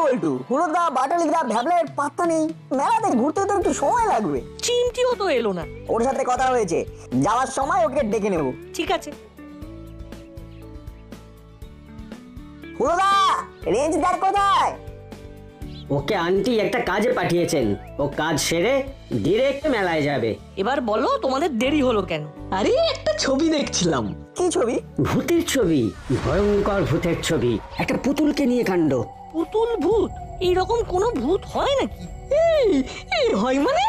বল্টু হুলোদা বাটালিদা ভ্যাবলের পাত্তা নেই। মেলাতে ঘুরতে তো একটু সময় লাগবে। চিমটিও তো এলো না। ওর সাথে কথা হয়েছে। যাওয়ার সময় ওকে ডেকে নেব। ঠিক আছে। হুলোদা রেঞ্জদার কোথায়? ওকে আন্টি একটা কাজে পাঠিয়েছেন। ও কাজ সেরে ডিরেক্ট মেলায় যাবে। এবার বলো তোমাদের দেরি হলো কেন? আরে একটা ছবি দেখছিলাম। কি ছবি? ভূতের ছবি ভয়ঙ্কর ভূতের ছবি। একটা পুতুলকে নিয়ে কাণ্ড। পুতুল ভূত? এইরকম কোনো ভূত হয় নাকি? এই এই হয় মানে?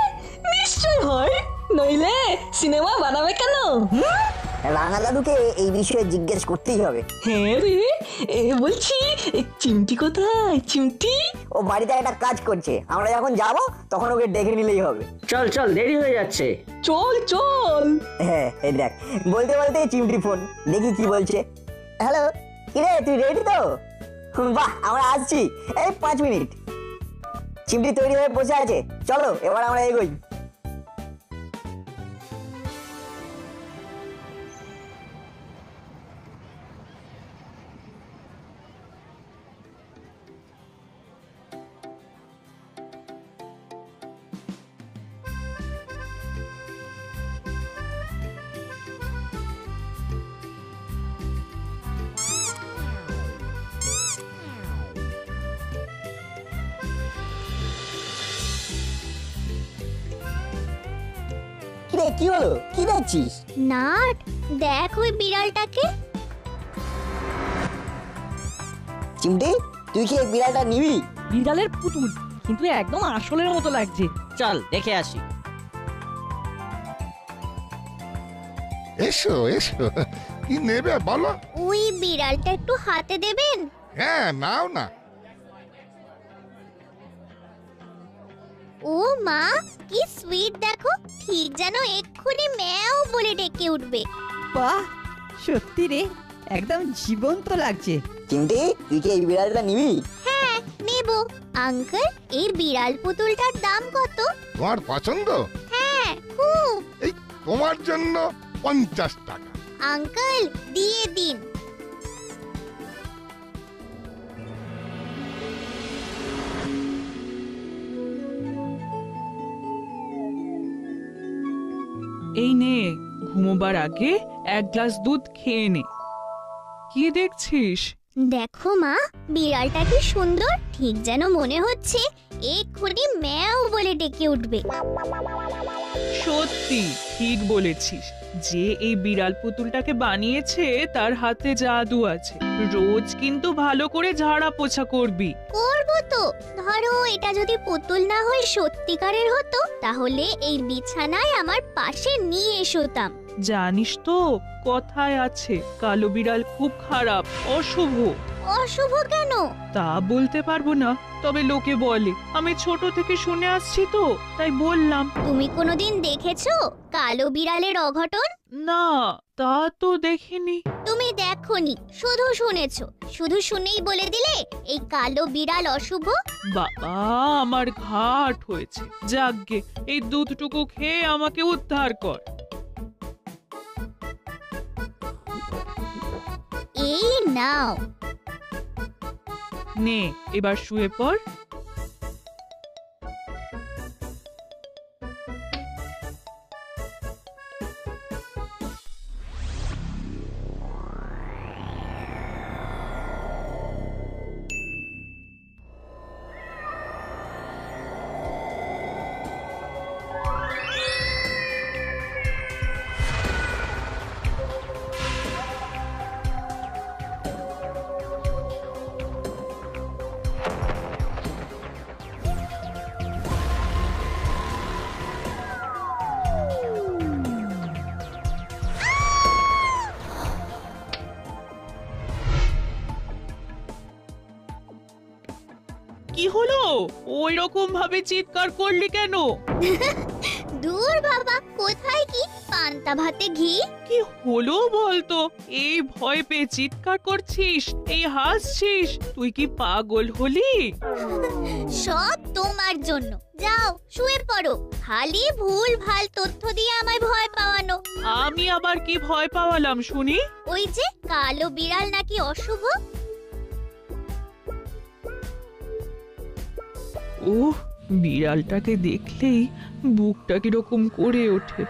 নিশ্চয় হয়। নইলে সিনেমা বানাবে কেন? হুম? রাঙা দাদুকে এই বিষয়ে জিজ্ঞেস করতেই হবে। হ্যাঁ রে এ বলছি এ চিমটি কোথায়? চিমটি? ও বাড়িতে একটা কাজ করছে। আমরা যখন যাব তখন ওকে ডেকে নিলেই হবে। চল চল দেরি হয়ে যাচ্ছে। চল চল। হ্যাঁ এই দেখ বলতে বলতে চিমটি ফোন দেখি কি বলছে। হ্যালো কিরে তুই রেডি তো? বাহ, আমরা আসছি। এই পাঁচ মিনিট। চিমটি তৈরি হয়ে বসে আছে। চলো, এবার আমরা এগোই। কি হলো? কি দেখছিস? নাট দেখ ওই বিড়ালটাকে। চিমটি তুই কি এই বিড়ালটা নিবি? বিড়ালের পুতুল কিন্তু একদম আসলের মতো লাগছে। চল দেখে আসি। এসো এসো। কি নেবে বলো? ওই বিড়ালটা একটু হাতে দেবেন? হ্যাঁ নাও না। ও মা কি সুইট দেখো। ঠিক যেন এক্ষুনি ম্যাও বলে ডেকে উঠবে। বাহ সত্যি রে একদম জীবন্ত লাগছে। চিমটি তুই কি এই বিড়ালটা নিবি? হ্যাঁ নেব। আঙ্কেল এই বিড়াল পুতুলটার দাম কত? তোমার পছন্দ? হ্যাঁ খুব। এই তোমার জন্য পঞ্চাশ টাকা। আঙ্কেল দিয়ে দিন। এই নে ঘুমোবার আগে এক গ্লাস দুধ খেয়ে নে। কি দেখছিস? দেখো মা বিড়ালটা কি সুন্দর ঠিক যেন মনে হচ্ছে এক্ষুনি ম্যাও বলে ডেকে উঠবে। সত্যি ঠিক বলেছিস। যে এই বিড়াল পুতুলটাকে বানিয়েছে তার হাতে জাদু আছে। রোজ কিন্তু ভালো করে ঝাড়া পোছা করবি। করব তো। ধরো এটা যদি পুতুল না হয়ে সত্যিকারের হতো তাহলে এই বিছানায় আমার পাশে নিয়ে এসোতাম। জানিস তো কথায় আছে কালো বিড়াল খুব খারাপ অশুভ। অশুভ কেন? তা বলতে পারব না তবে লোকে বলে আমি ছোট থেকে শুনে আসছি তো তাই বললাম। তুমি কোনোদিন দেখেছ কালো বিড়ালের অঘটন? না তা তো দেখিনি। তুমি দেখোনি শুধু শুনেছো। শুধু শুনেই বলে দিলে এই কালো বিড়াল অশুভ? বাবা আমার ঘাট হয়েছে। যাকগে এই দুধটুকু খেয়ে আমাকে উদ্ধার কর। এই নাও। নে এবার শুয়ে পড়। ওই রকম ভাবে চিৎকার করলি কেন? দূর বাবা কোথায় কি? পান্তা ভাতে ঘি? কি হলো বলতো? এই ভয় পেয়ে চিৎকার করছিস এই হাসছিস তুই কি পাগল হলি? সব তোমার জন্য। যাও শুয়ে পড়ো। খালি ভুল ভালো তথ্য দিয়ে আমায় ভয় পাওয়ানো। আমি আবার কি ভয় পাওয়ালাম শুনি? ওই যে কালো বিড়াল নাকি অশুভ? ও বিড়ালটাকে দেখলেই বুকটা কীরকম করে ওঠে।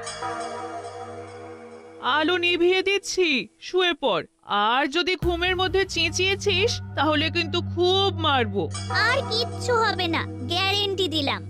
আলো নিভিয়ে দিচ্ছি, শুয়ে পর আর যদি ঘুমের মধ্যে চেঁচিয়েছিস, তাহলে কিন্তু খুব মারবো। আর কিচ্ছু হবে না, গ্যারেন্টি দিলাম।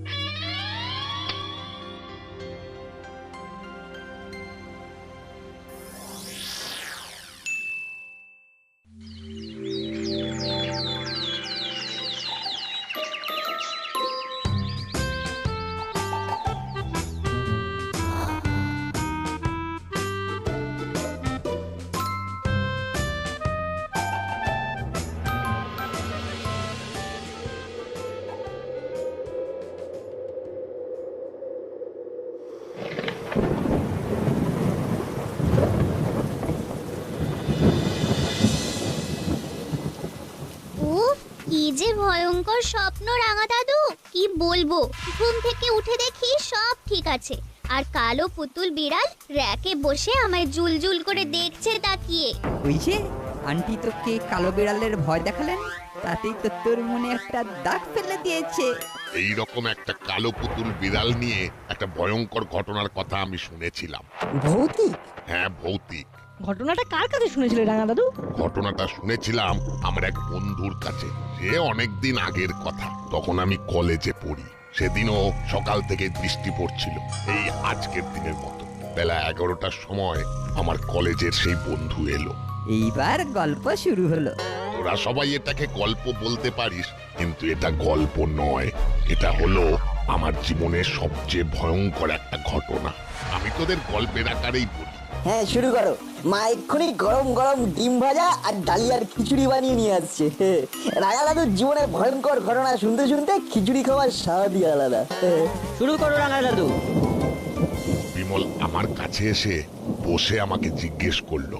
যে ভয়ঙ্কর স্বপ্ন রাঙা দাদু কি বলব? ঘুম থেকে উঠে দেখি সব ঠিক আছে। আর কালো পুতুল বিড়াল র্যাকে বসে আমায় জুলজুল করে দেখছে তাকিয়ে। ওই যে আন্টি তোকে কালো বিড়ালের ভয় দেখালেন? তাতেই তো তোর মনে একটা দাগ ফেলে দিয়েছে। এই রকম একটা কালো পুতুল বিড়াল নিয়ে একটা ভয়ঙ্কর ঘটনার কথা আমি শুনেছিলাম। ভৌতিক? হ্যাঁ ভৌতিক। ঘটনাটা কার কাছে শুনেছিলে রাঙা দাদু? ঘটনাটা শুনেছিলাম আমার এক বন্ধুর কাছে। সে অনেকদিন আগের কথা। তখন আমি কলেজে পড়ি। সেদিনও সকাল থেকে বৃষ্টি পড়ছিল। এই আজকের দিনের মতো। বেলা এগারোটার সময় আমার কলেজের সেই বন্ধু এলো। এইবার গল্প শুরু হলো। তোরা সবাই এটাকে গল্প বলতে পারিস কিন্তু এটা গল্প নয়। এটা হলো আমার জীবনের সবচেয়ে ভয়ঙ্কর একটা ঘটনা। আমি তোদের গল্পের আকারেই বলি। হ্যাঁ শুরু করো। মা এক্ষুনি গরম গরম ডিম ভাজা আর ডালিয়ার খিচুড়ি বানিয়ে নিয়ে আসছে। রাজা দাদুর জীবনের ভয়ঙ্কর ঘটনা শুনতে শুনতে খিচুড়ি খাওয়ার স্বাদই আলাদা। শুরু করো রাঙা দাদু। বিমল আমার কাছে এসে বসে আমাকে জিজ্ঞেস করল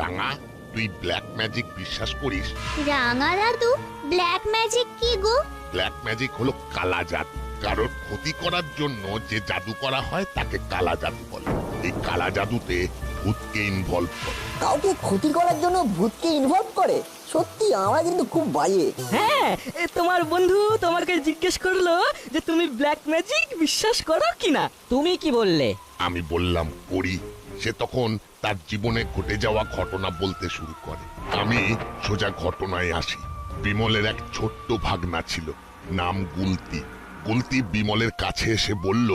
রাঙা তুই ব্ল্যাক ম্যাজিক বিশ্বাস করিস? রাঙা দাদু ব্ল্যাক ম্যাজিক কি গো? ব্ল্যাক ম্যাজিক হলো কালা জাদু। কারোর ক্ষতি করার জন্য যে জাদু করা হয় তাকে কালা জাদু বলে। এই কালা জাদুতে ভূতকে ইনভলভ করে। কাউকে ক্ষতি করার জন্য ভূতকে ইনভলভ করে? সত্যি আমরা কিন্তু খুব বাজে। হ্যাঁ এ তোমার বন্ধু তোমাকে জিজ্ঞেস করল যে তুমি ব্ল্যাক ম্যাজিক বিশ্বাস করো কিনা? তুমি কি বললে? আমি বললাম করি। সে তখন তার জীবনে ঘটে যাওয়া ঘটনা বলতে শুরু করে। আমি সোজা ঘটনায় আসি। বিমলের এক ছোট্ট ভাগনা ছিল নাম গুলতি। গুলতি বিমলের কাছে এসে বলল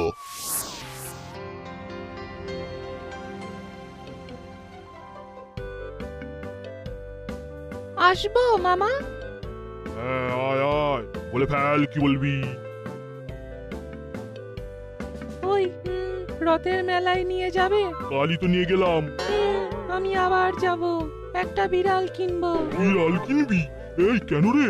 আসব মামা? হ্যাঁ আয় আয়। বলে ফেল কি বলবি? ওই রথের মেলায় নিয়ে যাবে? কালই তো নিয়ে গেলাম। আমি আবার যাব। একটা বিড়াল কিনবো। বিড়াল কিনবি? এই কেন রে?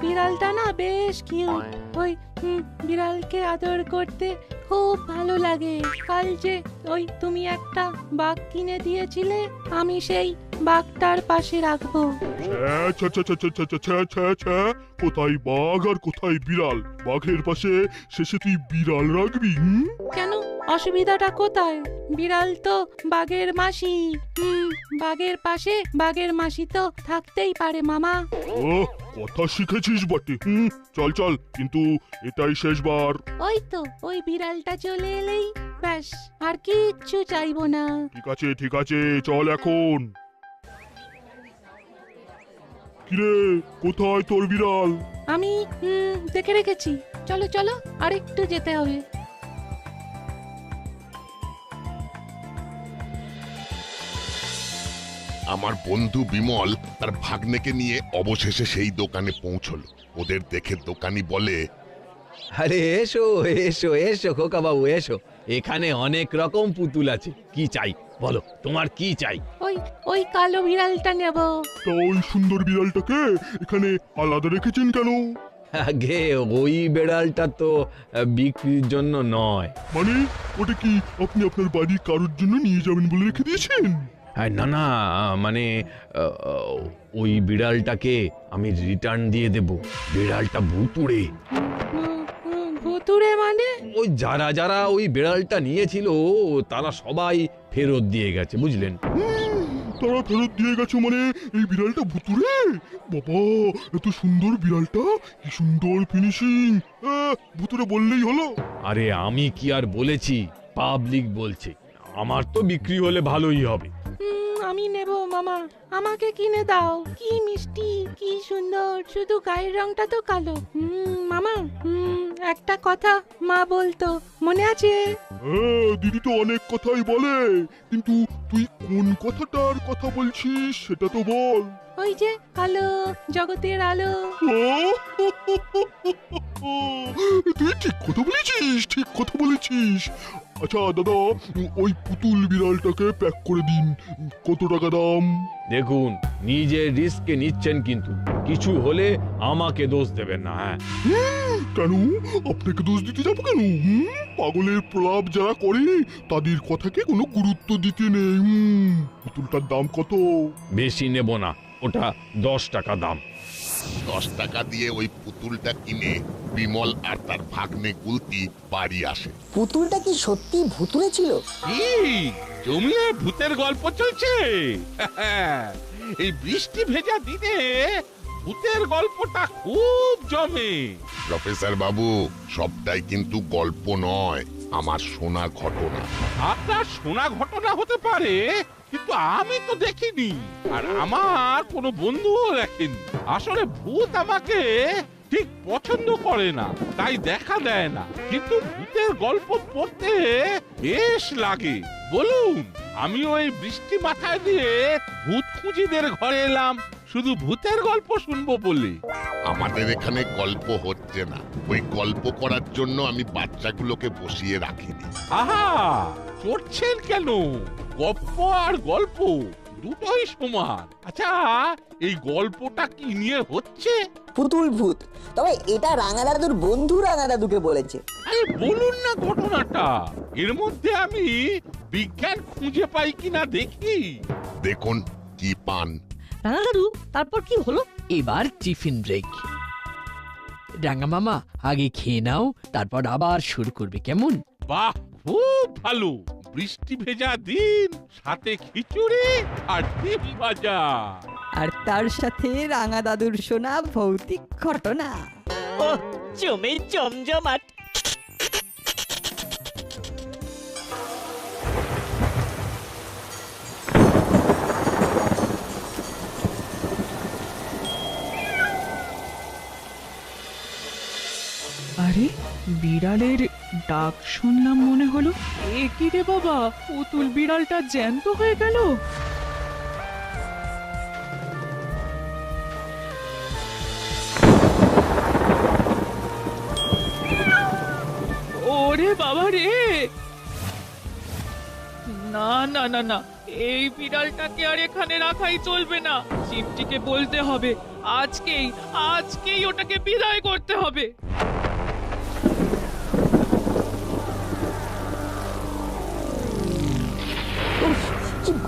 বিড়ালটা না বেশ কিউট ওই হুম, বিড়ালকে আদর করতে খুব ভালো লাগে। কাল যে ওই তুমি একটা বাঘ কিনে দিয়েছিলে আমি সেই বাঘটার পাশে রাখব। ছ্যা, ছ্যা, ছ্যা, ছ্যা, ছ্যা, ছ্যা, ছ্যা, ছ্যা, ছ্যা। কোথায় বাঘ আর কোথায় বিড়াল? বাঘের পাশে শেষে তুই বিড়াল রাখবি হুম? কেন? অসুবিধাটা কোথায়? বিড়াল তো বাঘের মাসি। হুম বাঘের পাশে বাঘের মাসি তো থাকতেই পারে মামা। ও কথা শিখেছিস বটে হুম? চল চল কিন্তু এটাই শেষবার। ওই তো ওই বিড়ালটা চলে এলেই ব্যাস আর কিচ্ছু চাইব না। ঠিক আছে ঠিক আছে চল এখন। কিরে কোথায় তোর বিড়াল? আমি হুম, দেখে রেখেছি। চলো চলো আর একটু যেতে হবে। আমার বন্ধু বিমল তার ভাগ্নেকে নিয়ে অবশেষে সেই দোকানে পৌঁছলো। ওদের দেখে দোকানি বলে আরে এসো এসো এসো খোকা বাবু এসো। এখানে অনেক রকম পুতুল আছে। কি চাই? বলো তোমার কি চাই? ওই ওই কালো বিড়ালটা নেব। তা ওই সুন্দর বিড়ালটাকে এখানে আলাদা রেখেছেন কেন? আগে ওই বেড়ালটা তো বিক্রির জন্য নয়। মানে ওটা কি আপনি আপনার বাড়ি কারোর জন্য নিয়ে যাবেন বলে রেখে দিয়েছেন? না না মানে আহ, ওই বিড়ালটাকে আমি রিটার্ন দিয়ে দেব। বিড়ালটা ভুতুড়ে। ভুতুড়ে মানে? ওই যারা যারা ওই বিড়ালটা নিয়েছিল তারা সবাই ফেরত দিয়ে গেছে বুঝলেন? তারা ফেরত দিয়ে গেছে মানে এই বিড়ালটা ভুতুরে বাবা এত সুন্দর বিড়ালটা কি সুন্দর ফিনিশিং ভুতুরে বললেই হলো। আরে আমি কি আর বলেছি? পাবলিক বলছে। আমার তো বিক্রি হলে ভালোই হবে। আমি নেব, মামা। আমাকে কিনে দাও। কি মিষ্টি, কি সুন্দর। শুধু গায়ের রংটা তো কালো। হুম, মামা, হুম, একটা কথা মা বলতো। মনে আছে? হ্যাঁ দিদি তো অনেক কথাই বলে। কিন্তু তুই কোন কথাটার কথা বলছিস সেটা তো বল। ওই যে আলো জগতের আলো। তুই ঠিক কথা বলেছিস ঠিক কথা বলেছিস। আচ্ছা দাদা ওই পুতুল বিড়ালটাকে প্যাক করে দিন। কত টাকা দাম? দেখুন নিজে রিস্কে নিচ্ছেন কিন্তু। কিছু হলে আমাকে দোষ দেবেন না হ্যাঁ। কেন? আপনাকে দোষ দিতে যাব কেন? পাগলের প্রলাপ যারা করে তাদের কথাকে কোনো গুরুত্ব দিতে নেই। পুতুলটার দাম কত? বেশি নেব না ওটা দশ টাকা দাম। দশ টাকা দিয়ে ওই পুতুলটা কিনে বিমল আর তার ভাগ্নে গুলতি বাড়ি আসে। পুতুলটা কি সত্যি ভুতুরে ছিল? জমিয়ে ভূতের গল্প চলছে? এই বৃষ্টি ভেজা দিনে ভূতের গল্পটা খুব জমে। প্রফেসর বাবু সবটাই কিন্তু গল্প নয়। আমার শোনা ঘটনা। আপনার শোনা ঘটনা হতে পারে, কিন্তু আমি তো দেখিনি। আর আমার কোনো বন্ধুও দেখেনি আসলে ভূত আমাকে ঠিক পছন্দ করে না, তাই দেখা দেয় না। কিন্তু ভূতের গল্প পড়তে বেশ লাগে। বলুন আমি ওই বৃষ্টি মাথায় দিয়ে ভূত খুঁজিদের ঘরে এলাম। শুধু ভূতের গল্প শুনব বলে। আমাদের এখানে গল্প হচ্ছে না। ওই গল্প করার জন্য আমি বাচ্চাগুলোকে বসিয়ে রাখিনি। আহা! চড়ছেন কেন? গপ্প আর গল্প দুটোই সমান। আচ্ছা এই গল্পটা কি নিয়ে হচ্ছে? পুতুল ভূত। তবে এটা রাঙা দাদুর বন্ধু রাঙা দাদুকে বলেছে। আরে বলুন না ঘটনাটা। এর মধ্যে আমি বিজ্ঞান খুঁজে পাই কিনা দেখি। দেখুন কি পান। দাদু তারপর কি হলো? এবার টিফিন ব্রেক। রাঙা মামা আগে খেয়ে নাও তারপর আবার শুরু করবে কেমন? বাহ খুব ভালো। বৃষ্টি ভেজা দিন সাথে খিচুড়ি আর ডিম ভাজা। আর তার সাথে রাঙা দাদুর শোনা ভৌতিক ঘটনা। জমে জমজমাট বিড়ালের ডাক শুনলাম মনে হলো। এ কি রে বাবা? পুতুল বিড়ালটা জ্যান্ত হয়ে গেল। ওরে বাবা রে! না না না না, এই বিড়ালটাকে আর এখানে রাখাই চলবে না। চিমটিকে বলতে হবে, আজকেই আজকেই ওটাকে বিদায় করতে হবে।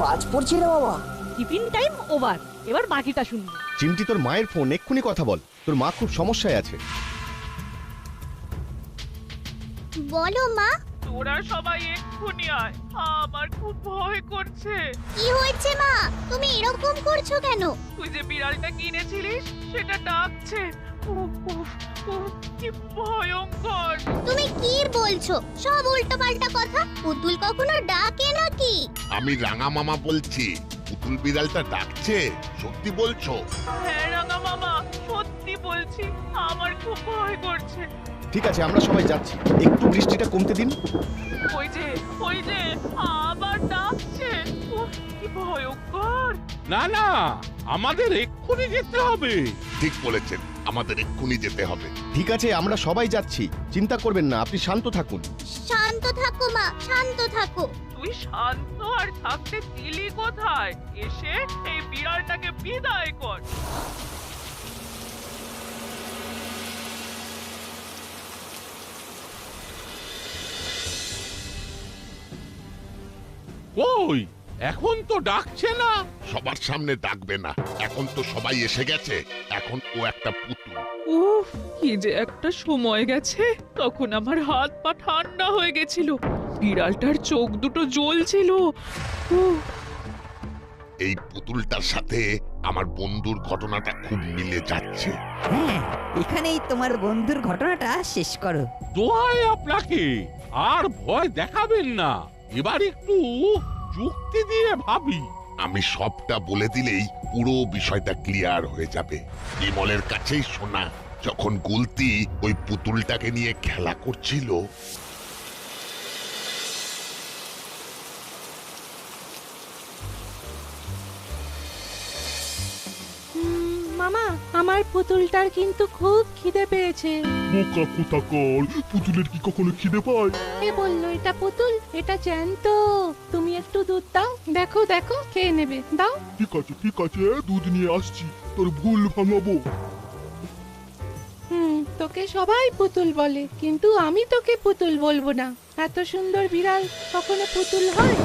বাজ পড়ছে রে বাবা। টিফিন টাইম ওভার এবার বাকিটা শুনব। চিমটি তোর মায়ের ফোন এক্ষুনি কথা বল। তোর মা খুব সমস্যায় আছে। বলো মা। তোরা সবাই এক্ষুনি আয় আমার খুব ভয় করছে। কি হয়েছে মা? তুমি এরকম করছ কেন? তুই যে বিড়ালটা কিনেছিলিস সেটা ডাকছে। কি ভয়ঙ্কর। তুমি কি বলছো? সব উল্টো পাল্টা কথা? পুতুল কখনো ডাকে নাকি? আমি রাঙা মামা বলছি। পুতুল বিড়ালটা ডাকছে। সত্যি বলছো? হ্যাঁ রাঙা মামা সত্যি বলছি। আমার খুব ভয় করছে। ঠিক আছে আমরা সবাই যাচ্ছি। একটু বৃষ্টিটা কমতে দিন। ওই যে ওই যে আবার ডাকছে। কি ভয়ঙ্কর। না না আমাদের এক্ষুনি যেতে হবে। ঠিক বলেছেন আমাদের এক্ষুনি যেতে হবে। ঠিক আছে আমরা সবাই যাচ্ছি। চিন্তা করবেন না আপনি শান্ত থাকুন। শান্ত থাকো মা শান্ত থাকো। তুই শান্ত আর থাকতে দিলি কোথায়? এসে এই বিড়ালটাকে বিদায় কর। কই? এখন তো ডাকছে না। সবার সামনে ডাকবে না। এখন তো সবাই এসে গেছে। এখন ও একটা পুতুল। উফ কি যে একটা সময় গেছে। তখন আমার হাত পা ঠান্ডা হয়ে গেছিল। বিড়ালটার চোখ দুটো জ্বলছিল। উফ, এই পুতুলটার সাথে আমার বন্ধুর ঘটনাটা খুব মিলে যাচ্ছে। হ্যাঁ এখানেই তোমার বন্ধুর ঘটনাটা শেষ করো। দোহাই আপনাকে। আর ভয় দেখাবেন না। এবার একটু যুক্তি দিয়ে ভাবি। আমি সবটা বলে দিলেই পুরো বিষয়টা ক্লিয়ার হয়ে যাবে। বিমলের কাছেই শোনা, যখন গুলতি ওই পুতুলটাকে নিয়ে খেলা করছিল আমার পুতুলটার কিন্তু খুব খিদে পেয়েছে। বোকা কোথাকার পুতুলের কি কখনো খিদে পায়? কে বলল এটা পুতুল? এটা জ্যান্ত। তুমি একটু দুধ দাও। দেখো দেখো খেয়ে নেবে। দাও। ঠিক আছে ঠিক আছে দুধ নিয়ে আসছি। তোর ভুল ভাঙাবো। হুম তোকে সবাই পুতুল বলে কিন্তু আমি তোকে পুতুল বলব না। এত সুন্দর বিড়াল কখনো পুতুল হয়।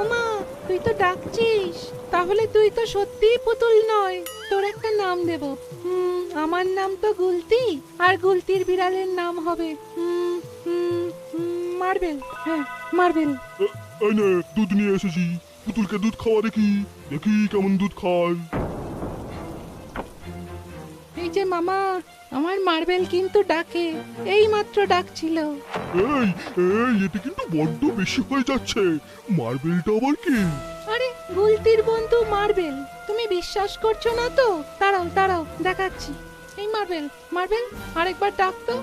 ওমা তুই তো ডাকছিস। তাহলে তুই তো সত্যিই পুতুল নয়। তোর একটা নাম দেব। হুম, আমার নাম তো গুলতি, আর গুলতির বিড়ালের নাম হবে, হুম হুম মার্বেল। হ্যাঁ মার্বেল। এই নে, দুধ নিয়ে এসেছি। পুতুলকে দুধ খাওয়া দেখি। দেখি কেমন দুধ খায়। এই যে মামা আমার মার্বেল কিন্তু ডাকে এই মাত্র ডাকছিল। এই এই এটা কিন্তু বড্ড বেশি হয়ে যাচ্ছে। মার্বেলটা আবার কি? আরে গুলতির বন্ধু মার্বেল। তুমি বিশ্বাস করছ না তো? দাঁড়াও দাঁড়াও দেখাচ্ছি। এই মার্বেল মার্বেল আরেকবার ডাক তো।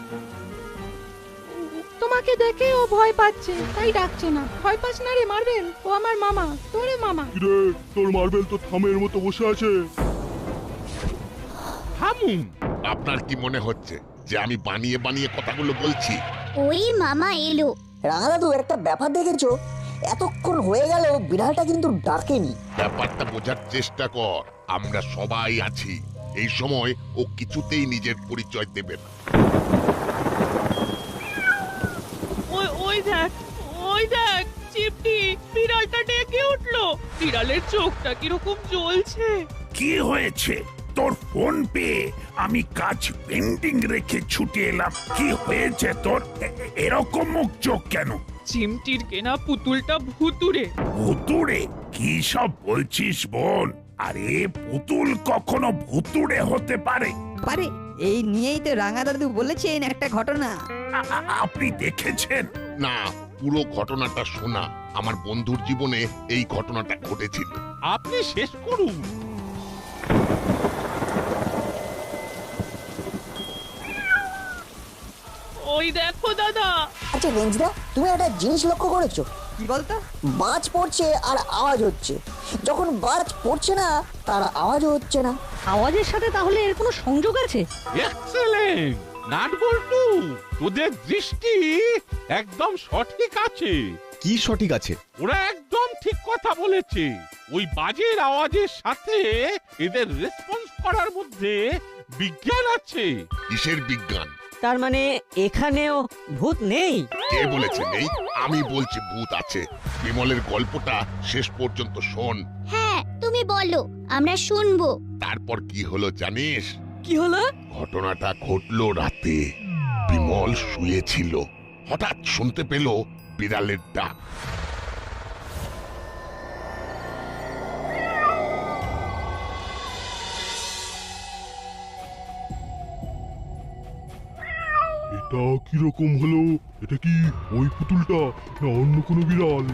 তোমাকে দেখে ও ভয় পাচ্ছে তাই ডাকছে না। ভয় পাস না রে মার্বেল ও আমার মামা তোরে মামা। কিরে তোর মার্বেল তো থামের মতো বসে আছে। থামুন। আপনার কি মনে হচ্ছে যে আমি বানিয়ে বানিয়ে কথাগুলো বলছি? ওই মামা এলো। রাঙা দাদু একটা ব্যাপার দেখেছ? এতক্ষণ হয়ে গেল বিড়ালটা কিন্তু ডাকেনি। ব্যাপারটা বোঝার চেষ্টা কর আমরা সবাই আছি। এই সময় ও কিছুতেই নিজের পরিচয় দেবে না। ওই ওই দেখ ওই দেখ চিমটি বিড়ালটা ডেকে উঠল। বিড়ালের চোখটা কীরকম জ্বলছে। কি হয়েছে? তোর ফোন পেয়ে আমি কাজ পেন্ডিং রেখে ছুটে এলাম। কি হয়েছে তোর? এরকম মুখ চোখ কেন? চিমটির কেনা পুতুলটা ভুতুরে ভুতুড়ে? কি সব বলছিস বোন? আরে পুতুল কখনো ভুতুড়ে হতে পারে? পারে এই নিয়েই তো রাঙা দাদু বলেছেন একটা ঘটনা। আপনি দেখেছেন? না পুরো ঘটনাটা শোনা। আমার বন্ধুর জীবনে এই ঘটনাটা ঘটেছিল। আপনি শেষ করুন। ওই দেখো দাদা। আচ্ছা রেঞ্জদা তুমি একটা জিনিস লক্ষ্য করেছ? কি বলতো? বাজ পড়ছে আর আওয়াজ হচ্ছে। যখন বাজ পড়ছে না তার আওয়াজও হচ্ছে না। আওয়াজের সাথে তাহলে এর কোনো সংযোগ আছে? এক্সেলেন্ট নাট বল্টু তোদের দৃষ্টি একদম সঠিক আছে। কি সঠিক আছে? ওরা একদম ঠিক কথা বলেছে। ওই বাজের আওয়াজের সাথে এদের রেসপন্স করার মধ্যে বিজ্ঞান আছে। কিসের বিজ্ঞান? তার মানে এখানেও ভূত নেই? কে বলেছে নেই? আমি বলছি ভূত আছে। বিমলের গল্পটা শেষ পর্যন্ত শোন। হ্যাঁ তুমি বলো আমরা শুনব। তারপর কি হলো জানিস? কি হলো? ঘটনাটা ঘটলো রাতে। বিমল শুয়েছিল। হঠাৎ শুনতে পেল বিড়ালের ডাক। এটা কীরকম হলো? এটা কি ওই পুতুলটা না অন্য কোনো বিড়াল?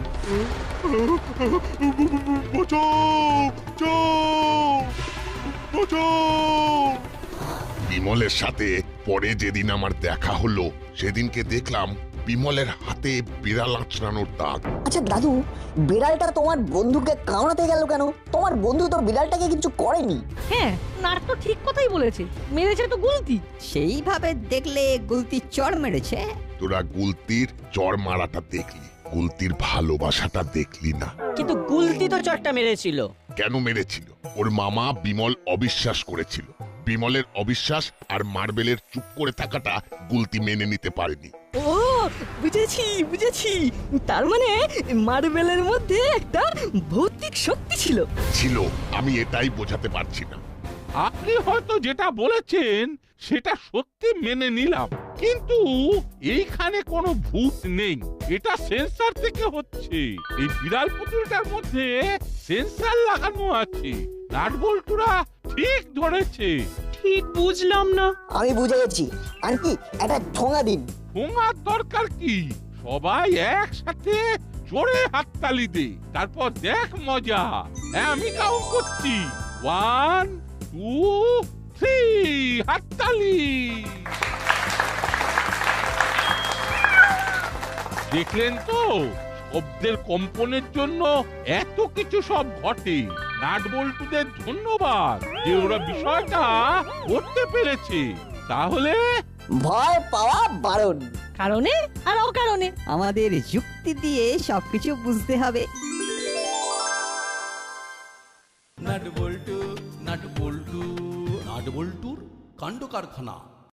বিমলের সাথে পরে যেদিন আমার দেখা হলো, সেদিনকে দেখলাম বিমলের হাতে বিড়াল আঁচড়ানোর দাগ। আচ্ছা দাদু বিড়ালটা তোমার বন্ধুকে কামড়াতে গেল কেন? তোমার বন্ধু তো বিড়ালটাকে কিছু করেনি। হ্যাঁ নাট তো ঠিক কথাই বলেছে। মেরেছে তো গুলতি। সেইভাবে দেখলে গুলতি চড় মেরেছে? তোরা গুলতির চর মারাটা দেখলি গুলতির ভালোবাসাটা দেখলি না। কিন্তু গুলতি তো চটটা মেরেছিল। কেন মেরেছিল? ওর মামা বিমল অবিশ্বাস করেছিল। বিমলের অবিশ্বাস আর মার্বেলের চুপ করে থাকাটা গুলতি মেনে নিতে পারেনি। ও বুঝেছি বুঝেছি। তার মানে মার্বেলের মধ্যে একটা ভৌতিক শক্তি ছিল। ছিল আমি এটাই বোঝাতে পারছি না। আপনি হয়তো যেটা বলেছেন সেটা সত্যি মেনে নিলাম। কিন্তু এইখানে কোনো ভূত নেই। এটা সেন্সার থেকে হচ্ছে। এই বিড়াল পুতুলটার মধ্যে সেন্সার লাগানো আছে। নাটবল্টুরা ঠিক ধরেছে। ঠিক বুঝলাম না। আমি বুঝে গেছি আন্টি একটা ঠোঙা দিন ঠোঙার দরকার কি? সবাই একসাথে জোরে হাততালি দে, তারপর দেখ মজা। হ্যাঁ আমি কাউন্ট করছি। ওয়ান টু থ্রি হাততালি। দেখলেন তো, শব্দের কম্পনের জন্য এত কিছু সব ঘটে। নাটবল্টুদের ধন্যবাদ যে ওরা বিষয়টা করতে পেরেছে। তাহলে ভয় পাওয়া বারণ। কারণে আর অকারণে? আমাদের যুক্তি দিয়ে সবকিছু বুঝতে হবে। নাট বল্টু নাট বল্টু নাট বল্টুর কাণ্ড কারখানা।